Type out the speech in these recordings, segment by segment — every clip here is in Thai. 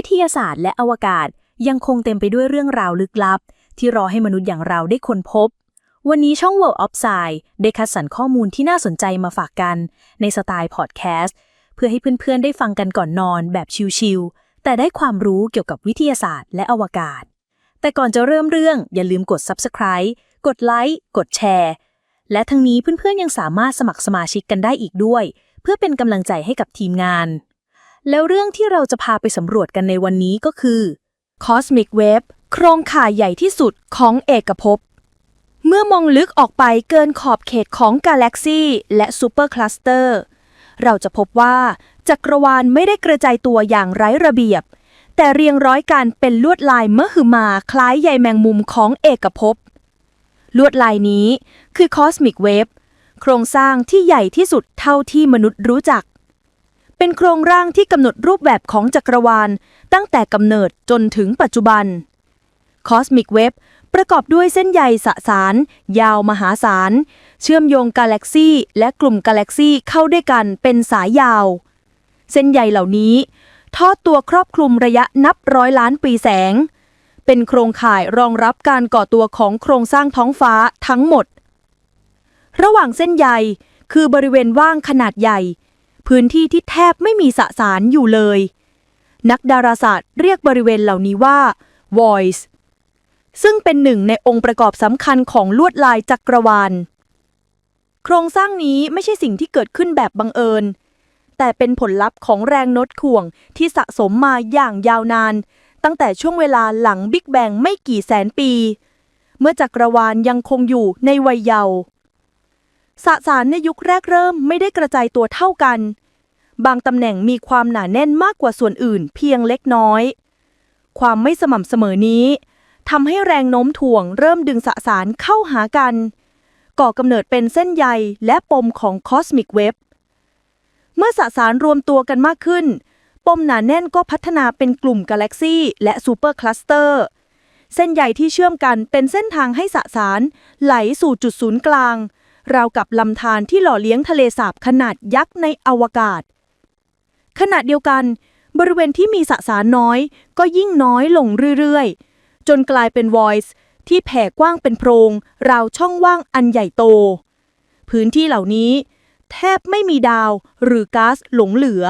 วิทยาศาสตร์และอวกาศยังคงเต็มไปด้วยเรื่องราวลึกลับ ที่รอให้มนุษย์อย่างเราได้ค้นพบ วันนี้ช่อง World of Sci ได้คัดสรรข้อมูลที่น่าสนใจมาฝากกัน ในสไตล์พอดแคสต์เพื่อให้เพื่อนๆ ได้ฟังกันก่อนนอนแบบชิลๆ แต่ได้ความรู้เกี่ยวกับวิทยาศาสตร์และอวกาศ แต่ก่อนจะเริ่มเรื่องอย่าลืมกด Subscribe กดไลค์กดแชร์และทั้งนี้เพื่อนๆยังสามารถสมัครสมาชิกกันได้อีกด้วย เพื่อเป็นกำลังใจให้กับทีมงาน แล้วเรื่องที่เราจะพาไปสำรวจกันในวันนี้ก็คือ Cosmic Wave โครงข่ายใหญ่ที่สุดของเอกภพ เมื่อมองลึกออกไปเกินขอบเขตของกาแล็กซีและซูเปอร์คลัสเตอร์เราจะพบว่าจักรวาลไม่ได้กระจายตัวอย่างไร้ระเบียบ แต่เรียงร้อยกันเป็นลวดลายมหึมาคล้ายใยแมงมุมของเอกภพ ลวดลายนี้คือ Cosmic Wave โครงสร้างที่ใหญ่ที่สุดเท่าที่มนุษย์รู้จัก เป็นโครงร่างที่กำหนดรูปแบบของจักรวาล ตั้งแต่กำเนิดจนถึงปัจจุบัน Cosmic Web ประกอบด้วยเส้นใยสสาร ยาวมหาศาล เชื่อมโยงกาแล็กซีและกลุ่มกาแล็กซีเข้าด้วยกันเป็นสายยาว เส้นใยเหล่านี้ ทอดตัวครอบคลุมระยะนับร้อยล้านปีแสง เป็นโครงข่ายรองรับการก่อตัวของโครงสร้างท้องฟ้าทั้งหมด ระหว่างเส้นใยคือบริเวณว่างขนาดใหญ่ พื้นที่ที่แทบไม่มีสสารอยู่เลย นักดาราศาสตร์เรียกบริเวณเหล่านี้ว่า voice ซึ่งเป็นหนึ่งในองค์ประกอบสำคัญของลวดลายจักรวาล โครงสร้างนี้ไม่ใช่สิ่งที่เกิดขึ้นแบบบังเอิญ แต่เป็นผลลัพธ์ของแรงโน้ตถ่วงที่สะสมมาอย่างยาวนาน ตั้งแต่ช่วงเวลาหลังบิ๊กแบงไม่กี่แสนปี เมื่อจักรวาลยังคงอยู่ในวัยเยาว์ สสารในยุคแรกเริ่มไม่ได้กระจายตัวเท่ากัน บางตำแหน่งมีความหนาแน่นมากกว่าส่วนอื่นเพียงเล็กน้อย ความไม่สม่ำเสมอนี้ทำให้แรงโน้มถ่วงเริ่มดึงสสารเข้าหากัน ก่อกำเนิดเป็นเส้นใยและปมของคอสมิกเว็บเมื่อสสารรวมตัวกันมากขึ้น ปมหนาแน่นก็พัฒนาเป็นกลุ่มกาแล็กซีและซูเปอร์คลัสเตอร์เส้นใยที่เชื่อมกันเป็นเส้นทางให้สสารไหลสู่จุดศูนย์กลาง ราวกับลำธารที่หล่อเลี้ยงทะเลสาบขนาดยักษ์ในอวกาศ ขณะเดียวกัน บริเวณที่มีสสารน้อย ก็ยิ่งน้อยลงเรื่อยๆ จนกลายเป็น voice ที่แผ่กว้างเป็นโพรง ราวช่องว่างอันใหญ่โต พื้นที่เหล่านี้ แทบไม่มีดาวหรือก๊าซหลงเหลือ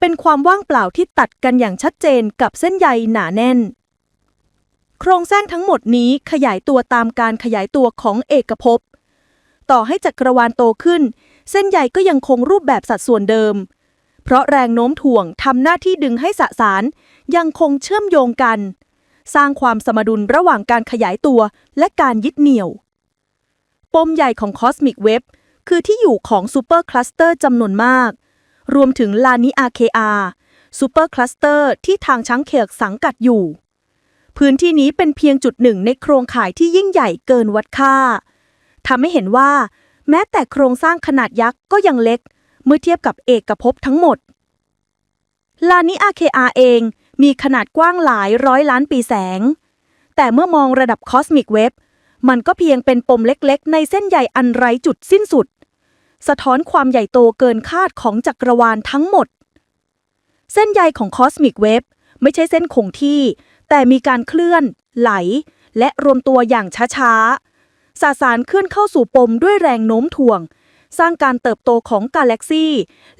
เป็นความว่างเปล่าที่ตัดกันอย่างชัดเจนกับเส้นใยหนาแน่นโครงสร้างทั้งหมดนี้ขยายตัวตามการขยายตัวของเอกภพ ต่อให้จักรวาลโตขึ้น เส้นใยก็ยังคงรูปแบบสัดส่วนเดิม เพราะแรงโน้มถ่วงทำหน้าที่ดึงให้สสารยังคงเชื่อมโยงกัน สร้างความสมดุลระหว่างการขยายตัวและการยึดเหนี่ยว ปมใหญ่ของคอสมิกเว็บคือที่อยู่ของซูเปอร์คลัสเตอร์จำนวนมาก รวมถึงลานิอาเคอาซูเปอร์คลัสเตอร์ที่ทางช้างเขกสังกัดอยู่ พื้นที่นี้เป็นเพียงจุดหนึ่งในโครงข่ายที่ยิ่งใหญ่เกินวัดค่า ทำให้เห็นว่า แม้แต่โครงสร้างขนาดยักษ์ก็ยังเล็ก เมื่อเทียบกับเอกภพทั้งหมด ลานิอาเคอาเองมีขนาดกว้างหลายร้อยล้านปีแสง แต่เมื่อมองระดับคอสมิกเว็บมันก็เพียงเป็นปมเล็กๆ ในเส้นใยอันไร้จุดสิ้นสุด สะท้อนความใหญ่โตเกินคาดของจักรวาลทั้งหมด เส้นใยของคอสมิกเว็บไม่ใช่เส้นคงที่ แต่มีการเคลื่อน ไหล และรวมตัวอย่างช้าๆ สสารเคลื่อนเข้าสู่ปมด้วยแรงโน้มถ่วง สร้างการเติบโตของกาแล็กซี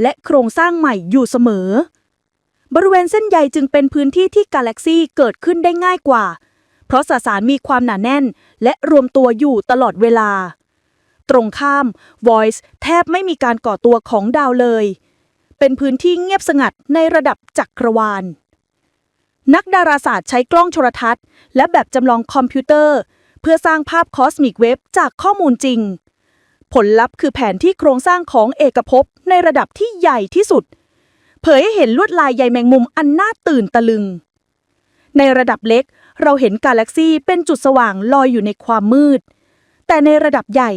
และโครงสร้างใหม่อยู่เสมอ บริเวณเส้นใยจึงเป็นพื้นที่ที่กาแล็กซีเกิดขึ้นได้ง่ายกว่า เพราะสสารมีความหนาแน่น และรวมตัวอยู่ตลอดเวลา ตรงข้าม Voice แทบไม่มีการก่อตัวของดาวเลย เป็นพื้นที่เงียบสงัดในระดับจักรวาลนักดาราศาสตร์ใช้กล้องโทรทัศน์ และแบบจำลองคอมพิวเตอร์ เพื่อสร้างภาพคอสมิกเว็บจากข้อมูลจริง ผลลัพธ์คือแผนที่โครงสร้างของเอกภพในระดับที่ใหญ่ที่สุด เผยให้เห็นลวดลายใยแมงมุมอันน่าตื่นตะลึง ในระดับเล็กเราเห็นกาแล็กซีเป็นจุดสว่างลอยอยู่ในความมืด แต่ในระดับใหญ่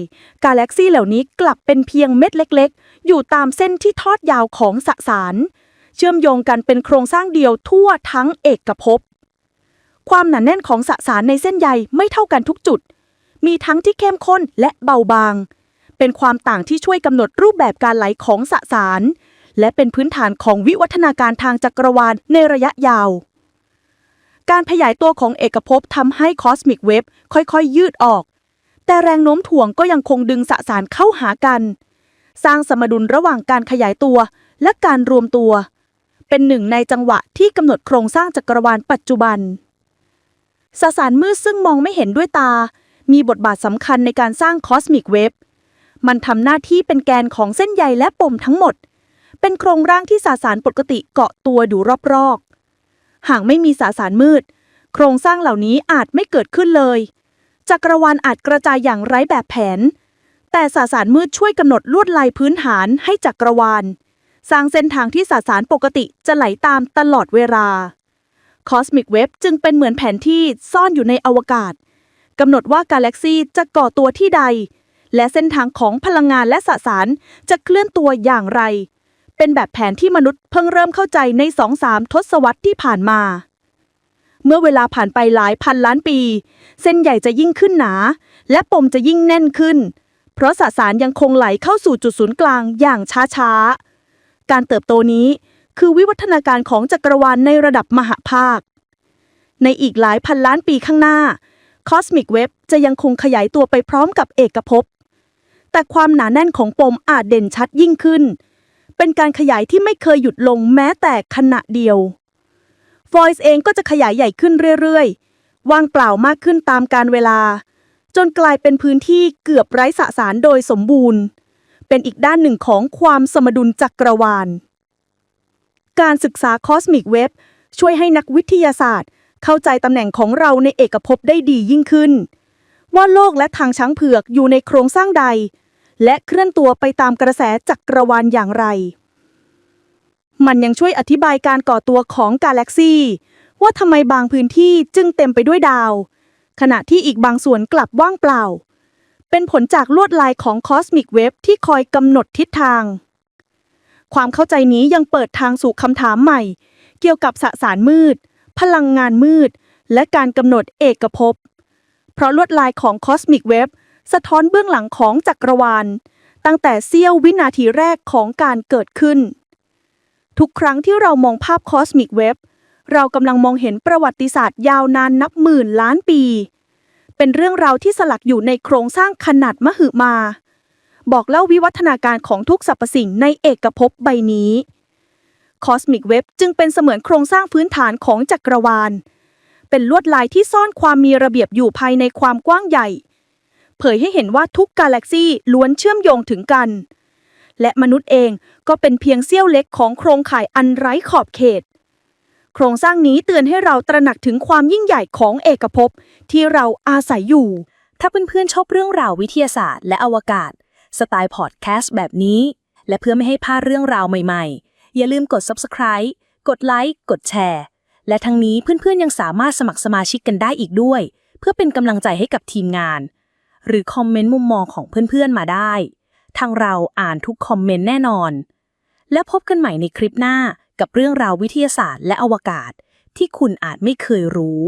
กาแล็กซีเหล่านี้กลับเป็นเพียงเม็ดเล็ก ๆ อยู่ตามเส้นที่ทอดยาวของสสาร เชื่อมโยงกันเป็นโครงสร้างเดียวทั่วทั้งเอกภพ ความหนาแน่นของสสารในเส้นใยไม่เท่ากันทุกจุด มีทั้งที่เข้มข้นและเบาบาง เป็นความต่างที่ช่วยกำหนดรูปแบบการไหลของสสาร และเป็นพื้นฐานของวิวัฒนาการทางจักรวาลในระยะยาว การขยายตัวของเอกภพทำให้คอสมิกเว็บค่อยๆ ยืดออก แต่แรงโน้มถ่วงก็ยังคงดึงสสารเข้าหากัน สร้างสมดุลระหว่างการขยายตัวและการรวมตัว เป็นหนึ่งในจังหวะที่กำหนดโครงสร้างจักรวาลปัจจุบัน สสารมืดซึ่งมองไม่เห็นด้วยตา มีบทบาทสำคัญในการสร้างคอสมิกเว็บมันทำหน้าที่เป็นแกนของเส้นใยและปมทั้งหมด เป็นโครงร่างที่สสารปกติเกาะตัวอยู่รอบๆ หากไม่มีสสารมืด โครงสร้างเหล่านี้อาจไม่เกิดขึ้นเลยจักรวาลอาจกระจายอย่างไร้แบบแผน แต่สสารมืดช่วยกำหนดลวดลายพื้นฐานให้จักรวาล สร้างเส้นทางที่สสารปกติจะไหลตามตลอดเวลา คอสมิกเว็บจึงเป็นเหมือนแผนที่ซ่อนอยู่ในอวกาศกำหนดว่ากาแล็กซีจะก่อตัวที่ใด และเส้นทางของพลังงานและสสารจะเคลื่อนตัวอย่างไร เป็นแบบแผนที่มนุษย์เพิ่งเริ่มเข้าใจในสองสามทศวรรษที่ผ่านมา เมื่อเวลาผ่านไปหลายพันล้านปี เส้นใหญ่จะยิ่งขึ้นหนา และปมจะยิ่งแน่นขึ้น เพราะสสารยังคงไหลเข้าสู่จุดศูนย์กลางอย่างช้าๆ การเติบโตนี้ คือวิวัฒนาการของจักรวาลในระดับมหาภาค ในอีกหลายพันล้านปีข้างหน้าคอสมิกเว็บจะยังคงขยายตัวไปพร้อมกับเอกภพ แต่ความหนาแน่นของปมอาจเด่นชัดยิ่งขึ้น เป็นการขยายที่ไม่เคยหยุดลงแม้แต่ขณะเดียว Voice เองก็จะขยายใหญ่ขึ้นเรื่อยๆ ว่างเปล่ามากขึ้นตามการเวลา จนกลายเป็นพื้นที่เกือบไร้สสารโดยสมบูรณ์ เป็นอีกด้านหนึ่งของความสมดุลจักรวาล การศึกษาคอสมิกเว็บช่วยให้นักวิทยาศาสตร์ เข้าใจตำแหน่งของเราในเอกภพได้ดียิ่งขึ้น ว่าโลกและทางช้างเผือกอยู่ในโครงสร้างใด และเคลื่อนตัวไปตามกระแสจักรวาลอย่างไร มันยังช่วยอธิบายการก่อตัวของกาแล็กซีว่าทำไมบางพื้นที่จึงเต็มไปด้วยดาว ขณะที่อีกบางส่วนกลับว่างเปล่า เป็นผลจากลวดลายของคอสมิกเว็บที่คอยกำหนดทิศทาง ความเข้าใจนี้ยังเปิดทางสู่คำถามใหม่ เกี่ยวกับสสารมืด พลังงานมืด และการกำหนดเอกภพ เพราะลวดลายของคอสมิกเว็บสะท้อนเบื้องหลังของจักรวาล ตั้งแต่เสี้ยววินาทีแรกของการเกิดขึ้น ทุกครั้งที่เรามองภาพคอสมิกเว็บเรากำลังมองเห็นประวัติศาสตร์ยาวนานนับหมื่นล้านปี เป็นเรื่องราวที่สลักอยู่ในโครงสร้างขนาดมหึมา บอกเล่าวิวัฒนาการของทุกสรรพสิ่งในเอกภพใบนี้คอสมิกเว็บจึงเป็นเสมือนโครงสร้างพื้นฐานของจักรวาล เป็นลวดลายที่ซ่อนความมีระเบียบอยู่ภายในความกว้างใหญ่ เผยให้เห็นว่าทุกกาแล็กซีล้วนเชื่อมโยงถึงกัน และมนุษย์เองก็เป็นเพียงเสี้ยวเล็กของโครงข่ายอันไร้ขอบเขต โครงสร้างนี้เตือนให้เราตระหนักถึงความยิ่งใหญ่ของเอกภพที่เราอาศัยอยู่ ถ้าเพื่อนๆชอบเรื่องราววิทยาศาสตร์ และอวกาศ สไตล์พอดแคสต์แบบนี้ และเพื่อไม่ให้พลาดเรื่องราวใหม่ๆ อย่าลืมกด subscribe กดไลค์กดแชร์และทั้งนี้เพื่อนๆยังสามารถสมัครสมาชิกกันได้อีกด้วย เพื่อเป็นกำลังใจให้กับทีมงาน หรือคอมเมนต์มุมมองของเพื่อนๆมาได้ ทางเราอ่านทุกคอมเมนต์แน่นอน และพบกันใหม่ในคลิปหน้ากับเรื่องราววิทยาศาสตร์และอวกาศที่คุณอาจไม่เคยรู้